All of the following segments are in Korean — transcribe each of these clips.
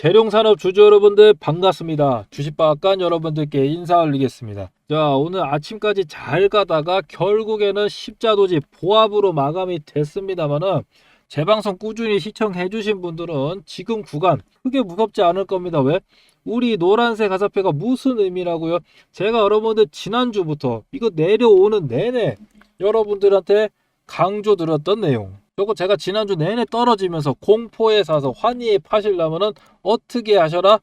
재룡산업 주주 여러분들 반갑습니다. 주식박간 여러분들께 인사 올리겠습니다. 자 오늘 아침까지 잘 가다가 결국에는 십자도지 보합으로 마감이 됐습니다만은 제 방송 꾸준히 시청해 주신 분들은 지금 구간 크게 무섭지 않을 겁니다. 왜? 우리 노란색 가사표가 무슨 의미라고요? 제가 여러분들 지난주부터 이거 내려오는 내내 여러분들한테 강조드렸던 내용. 요거 제가 지난주 내내 떨어지면서 공포에 사서 환희에 파시려면은 어떻게 하셔라?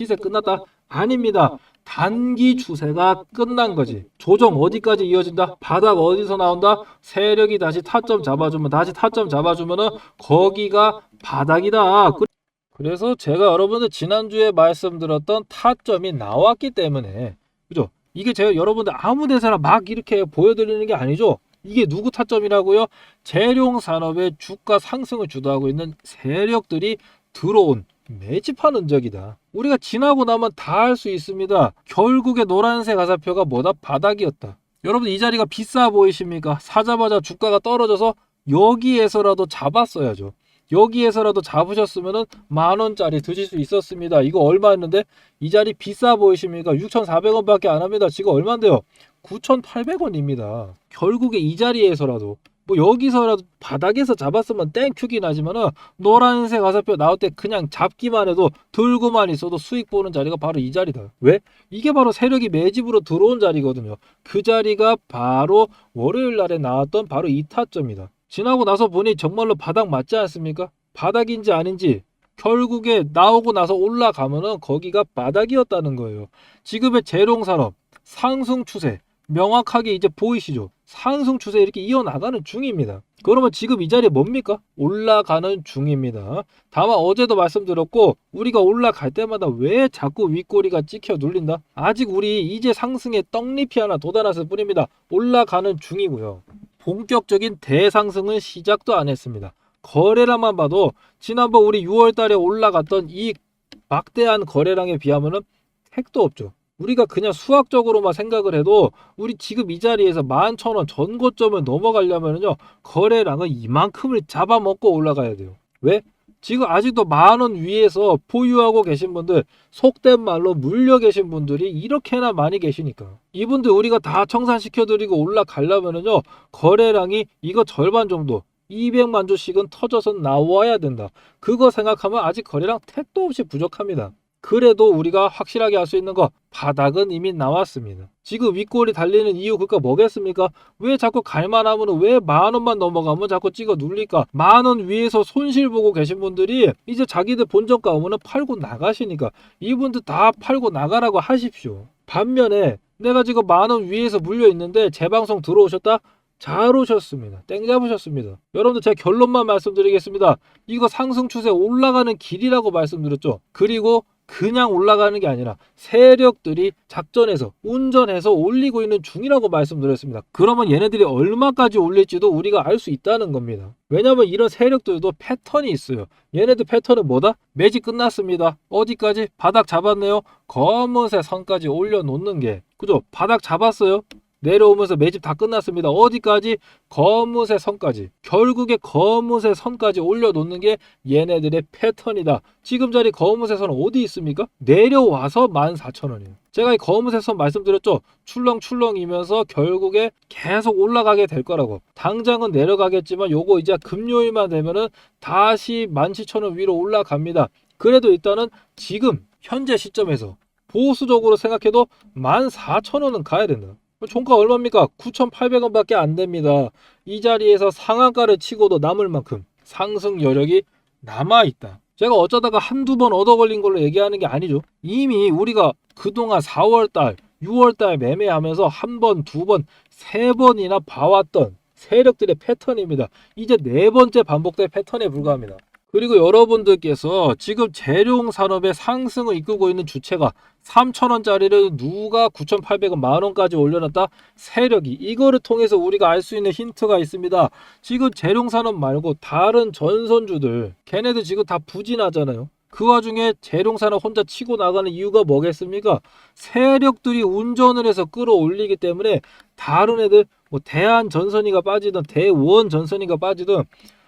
시세 끝났다? 아닙니다. 단기 추세가 끝난 거지. 조정 어디까지 이어진다? 바닥 어디서 나온다? 세력이 다시 타점 잡아주면 다시 타점 잡아주면은 거기가 바닥이다. 그- 그래서 제가 여러분들 지난주에 말씀드렸던 타점이 나왔기 때문에 그죠? 이게 제가 여러분들 아무 데서나 막 이렇게 보여드리는 게 아니죠. 이게 누구 타점이라고요? 재룡 산업의 주가 상승을 주도하고 있는 세력들이 들어온 매집하는 흔적이다. 우리가 지나고 나면 다할수 있습니다. 결국에 노란색 가사표가 뭐다? 바닥이었다. 여러분 이 자리가 비싸 보이십니까? 사자마자 주가가 떨어져서 여기에서라도 잡았어야죠. 여기에서라도 잡으셨으면은 만 원짜리 드실 수 있었습니다. 이거 얼마였는데 이 자리 비싸 보이십니까? 6,400원밖에 안 합니다. 지금 얼마인데요? 9,800원입니다. 결국에 이 자리에서라도 뭐 여기서라도 바닥에서 잡았으면 땡큐긴 하지만은 노란색 가사표 나올 때 그냥 잡기만 해도 들고만 있어도 수익 보는 자리가 바로 이 자리다. 왜? 이게 바로 세력이 매집으로 들어온 자리거든요. 그 자리가 바로 월요일 날에 나왔던 바로 이 타점이다. 지나고 나서 보니 정말로 바닥 맞지 않습니까? 바닥인지 아닌지 결국에 나오고 나서 올라가면은 거기가 바닥이었다는 거예요. 지금의 재롱산업 상승 추세 명확하게 이제 보이시죠? 상승 추세 이렇게 이어나가는 중입니다. 그러면 지금 이 자리에 뭡니까? 올라가는 중입니다. 다만 어제도 말씀드렸고 우리가 올라갈 때마다 왜 자꾸 윗꼬리가 찍혀 눌린다? 아직 우리 이제 상승의 떡잎이 하나 돋아났을 뿐입니다. 올라가는 중이고요. 본격적인 대상승은 시작도 안 했습니다. 거래량만 봐도 지난번 우리 6월 달에 올라갔던 이 막대한 거래량에 비하면 은 택도 없죠. 우리가 그냥 수학적으로만 생각을 해도 우리 지금 이 자리에서 11,000원 전고점을 넘어가려면요 거래량은 이만큼을 잡아먹고 올라가야 돼요. 왜? 지금 아직도 만 원 위에서 보유하고 계신 분들 속된 말로 물려 계신 분들이 이렇게나 많이 계시니까 이분들 우리가 다 청산시켜드리고 올라가려면은요 거래량이 이거 절반 정도 200만 주씩은 터져서 나와야 된다. 그거 생각하면 아직 거래량 택도 없이 부족합니다. 그래도 우리가 확실하게 할수 있는 거 바닥은 이미 나왔습니다. 지금 윗골이 달리는 이유 그니까 뭐겠습니까? 왜 자꾸 갈만 하면 왜 만 원만 넘어가면 자꾸 찍어 눌릴까? 만 원 위에서 손실 보고 계신 분들이 이제 자기들 본전가 오면은 팔고 나가시니까 이분들 다 팔고 나가라고 하십시오. 반면에 내가 지금 만 원 위에서 물려 있는데 재방송 들어오셨다? 잘 오셨습니다. 땡 잡으셨습니다. 여러분들 제가 결론만 말씀드리겠습니다. 이거 상승 추세 올라가는 길이라고 말씀드렸죠. 그리고 그냥 올라가는 게 아니라 세력들이 작전해서 운전해서 올리고 있는 중이라고 말씀드렸습니다. 그러면 얘네들이 얼마까지 올릴지도 우리가 알 수 있다는 겁니다. 왜냐하면 이런 세력들도 패턴이 있어요. 얘네들 패턴은 뭐다? 매직 끝났습니다. 어디까지? 바닥 잡았네요. 검은색 선까지 올려놓는 게 그죠? 바닥 잡았어요. 내려오면서 매집 다 끝났습니다. 어디까지? 검은색 선까지. 결국에 검은색 선까지 올려놓는 게 얘네들의 패턴이다. 지금 자리 검은색 선 어디 있습니까? 내려와서 14,000원이에요. 제가 이 검은색 선 말씀드렸죠? 출렁출렁이면서 결국에 계속 올라가게 될 거라고. 당장은 내려가겠지만 요거 이제 금요일만 되면은 다시 17,000원 위로 올라갑니다. 그래도 일단은 지금 현재 시점에서 보수적으로 생각해도 14,000원은 가야 된다. 종가 얼마입니까? 9,800원밖에 안 됩니다. 이 자리에서 상한가를 치고도 남을 만큼 상승 여력이 남아 있다. 제가 어쩌다가 한두 번 얻어 걸린 걸로 얘기하는 게 아니죠. 이미 우리가 그동안 4월 달, 6월 달 매매하면서 한 번, 두 번, 세 번이나 봐왔던 세력들의 패턴입니다. 이제 네 번째 반복될 패턴에 불과합니다. 그리고 여러분들께서 지금 재룡 산업의 상승을 이끌고 있는 주체가 3,000원짜리를 누가 9,800원 만원까지 올려놨다? 세력이 이거를 통해서 우리가 알 수 있는 힌트가 있습니다. 지금 재룡 산업 말고 다른 전선주들 걔네들 지금 다 부진하잖아요. 그 와중에 재룡산업 혼자 치고 나가는 이유가 뭐겠습니까? 세력들이 운전을 해서 끌어올리기 때문에 다른 애들 뭐 대한 전선이가 빠지든 대원 전선이가 빠지든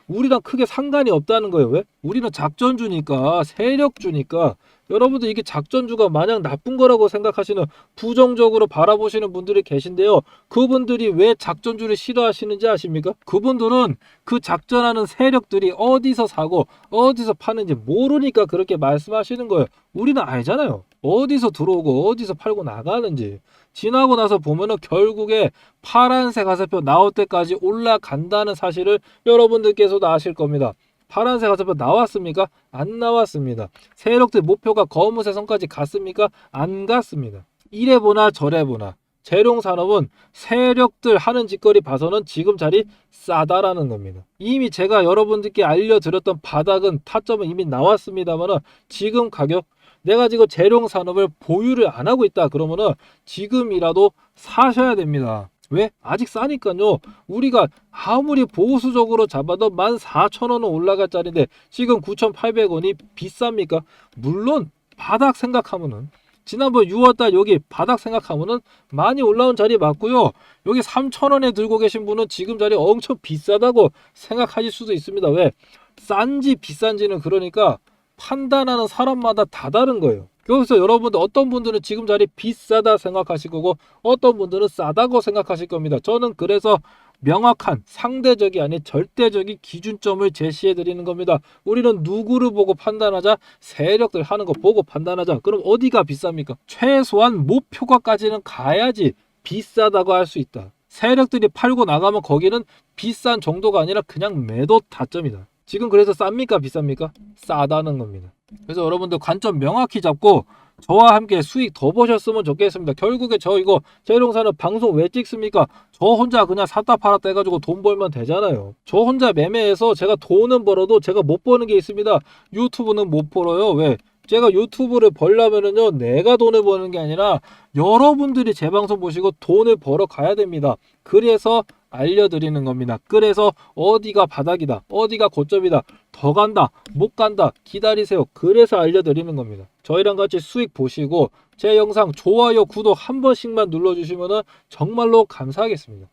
우리랑 크게 상관이 없다는 거예요. 왜? 우리는 작전주니까 세력주니까 여러분들 이게 작전주가 마냥 나쁜 거라고 생각하시는 부정적으로 바라보시는 분들이 계신데요. 그분들이 왜 작전주를 싫어하시는지 아십니까? 그분들은 그 작전하는 세력들이 어디서 사고 어디서 파는지 모르니까 그렇게 말씀하시는 거예요. 우리는 알잖아요. 어디서 들어오고 어디서 팔고 나가는지. 지나고 나서 보면은 결국에 파란색 화살표 나올 때까지 올라간다는 사실을 여러분들께서도 아실 겁니다. 파란색 화살표 나왔습니까? 안 나왔습니다. 세력들 목표가 검은색 선까지 갔습니까? 안 갔습니다. 이래 보나 저래 보나 재룡 산업은 세력들 하는 짓거리 봐서는 지금 자리 싸다라는 겁니다. 이미 제가 여러분들께 알려드렸던 바닥은 타점은 이미 나왔습니다만은 지금 가격 내가 지금 재룡 산업을 보유를 안 하고 있다 그러면은 지금이라도 사셔야 됩니다. 왜? 아직 싸니까요. 우리가 아무리 보수적으로 잡아도 14,000원은 올라갈 자리인데 지금 9,800원이 비쌉니까? 물론 바닥 생각하면은 지난번 6월달 여기 바닥 생각하면은 많이 올라온 자리 맞고요. 여기 3,000원에 들고 계신 분은 지금 자리 엄청 비싸다고 생각하실 수도 있습니다. 왜? 싼지 비싼지는 그러니까 판단하는 사람마다 다 다른 거예요. 여기서 여러분들 어떤 분들은 지금 자리 비싸다 생각하실 거고 어떤 분들은 싸다고 생각하실 겁니다. 저는 그래서 명확한 상대적이 아닌 절대적인 기준점을 제시해 드리는 겁니다. 우리는 누구를 보고 판단하자? 세력들 하는 거 보고 판단하자. 그럼 어디가 비쌉니까? 최소한 목표가까지는 가야지 비싸다고 할 수 있다. 세력들이 팔고 나가면 거기는 비싼 정도가 아니라 그냥 매도 타점이다. 지금 그래서 쌉니까 비쌉니까? 싸다는 겁니다. 그래서 여러분들 관점 명확히 잡고 저와 함께 수익 더 보셨으면 좋겠습니다. 결국에 저 이거 재룡사는 방송 왜 찍습니까? 저 혼자 그냥 샀다 팔았다 해가지고 돈 벌면 되잖아요. 저 혼자 매매해서 제가 돈은 벌어도 제가 못 버는 게 있습니다. 유튜브는 못 벌어요. 왜? 제가 유튜브를 벌려면은요, 내가 돈을 버는 게 아니라 여러분들이 제 방송 보시고 돈을 벌어 가야 됩니다. 그래서 알려드리는 겁니다. 그래서 어디가 바닥이다, 어디가 고점이다, 더 간다, 못 간다, 기다리세요. 그래서 알려드리는 겁니다. 저희랑 같이 수익 보시고 제 영상 좋아요, 구독 한 번씩만 눌러주시면 정말로 감사하겠습니다.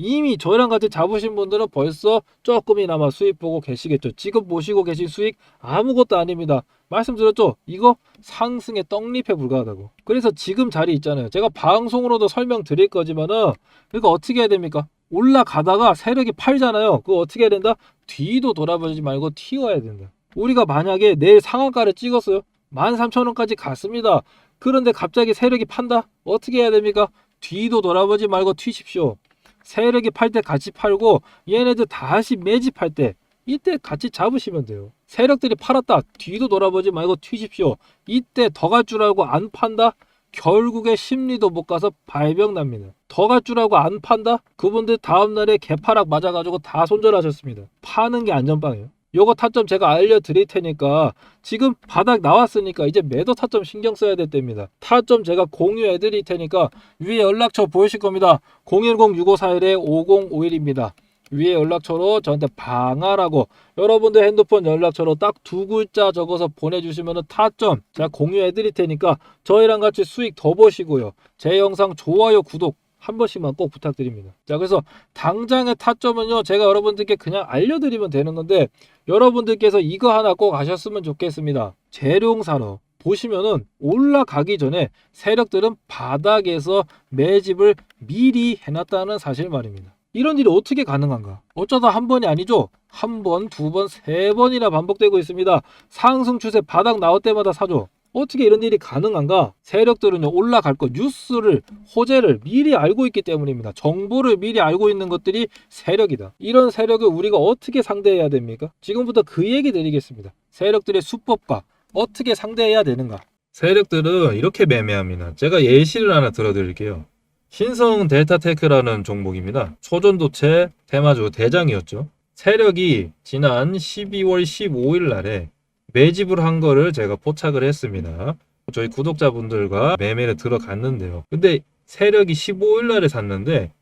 이미 저희랑 같이 잡으신 분들은 벌써 조금이나마 수익 보고 계시겠죠. 지금 보시고 계신 수익 아무것도 아닙니다. 말씀드렸죠? 이거 상승의 떡잎에 불과하다고. 그래서 지금 자리 있잖아요. 제가 방송으로도 설명드릴 거지만은 이거 어떻게 해야 됩니까? 올라가다가 세력이 팔잖아요. 그거 어떻게 해야 된다? 뒤도 돌아보지 말고 튀어야 된다. 우리가 만약에 내일 상한가를 찍었어요. 13,000원까지 갔습니다. 그런데 갑자기 세력이 판다? 어떻게 해야 됩니까? 뒤도 돌아보지 말고 튀십시오. 세력이 팔 때 같이 팔고 얘네들 다시 매집할 때 이때 같이 잡으시면 돼요. 세력들이 팔았다. 뒤도 돌아보지 말고 튀십시오. 이때 더 갈 줄 알고 안 판다? 결국에 심리도 못 가서 발병 납니다. 더 갈 줄 알고 안 판다? 그분들 다음날에 개파락 맞아가지고 다 손절하셨습니다. 파는 게 안전빵이에요. 요거 타점 제가 알려드릴 테니까 지금 바닥 나왔으니까 이제 매도 타점 신경 써야 될 때입니다. 타점 제가 공유해 드릴 테니까 위에 연락처 보이실 겁니다. 010-6541-5051입니다. 위에 연락처로 저한테 방아라고 여러분들 핸드폰 연락처로 딱 두 글자 적어서 보내주시면 타점 제가 공유해 드릴 테니까 저희랑 같이 수익 더 보시고요. 제 영상 좋아요, 구독 한 번씩만 꼭 부탁드립니다. 자, 그래서 당장의 타점은요, 제가 여러분들께 그냥 알려드리면 되는 건데, 여러분들께서 이거 하나 꼭 아셨으면 좋겠습니다. 재룡산업. 보시면은 올라가기 전에 세력들은 바닥에서 매집을 미리 해놨다는 사실 말입니다. 이런 일이 어떻게 가능한가? 어쩌다 한 번이 아니죠? 한 번, 두 번, 세 번이나 반복되고 있습니다. 상승 추세 바닥 나올 때마다 사죠. 어떻게 이런 일이 가능한가? 세력들은요, 올라갈 거, 뉴스를, 호재를 미리 알고 있기 때문입니다. 정보를 미리 알고 있는 것들이 세력이다. 이런 세력을 우리가 어떻게 상대해야 됩니까? 지금부터 그 얘기 드리겠습니다. 세력들의 수법과 어떻게 상대해야 되는가? 세력들은 이렇게 매매합니다. 제가 예시를 하나 들어드릴게요. 신성 델타테크라는 종목입니다. 초전도체 테마주 대장이었죠. 세력이 지난 12월 15일 날에 매집을 한 거를 제가 포착을 했습니다. 저희 구독자분들과 매매를 들어갔는데요. 근데 세력이 15일 날에 샀는데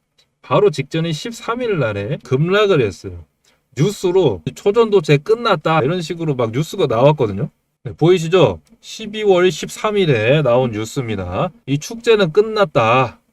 바로 직전인 13일 날에 급락을 했어요. 뉴스로 초전도체 끝났다 이런 식으로 막 뉴스가 나왔거든요. 네, 보이시죠? 12월 13일에 나온 뉴스입니다. 이 축제는 끝났다.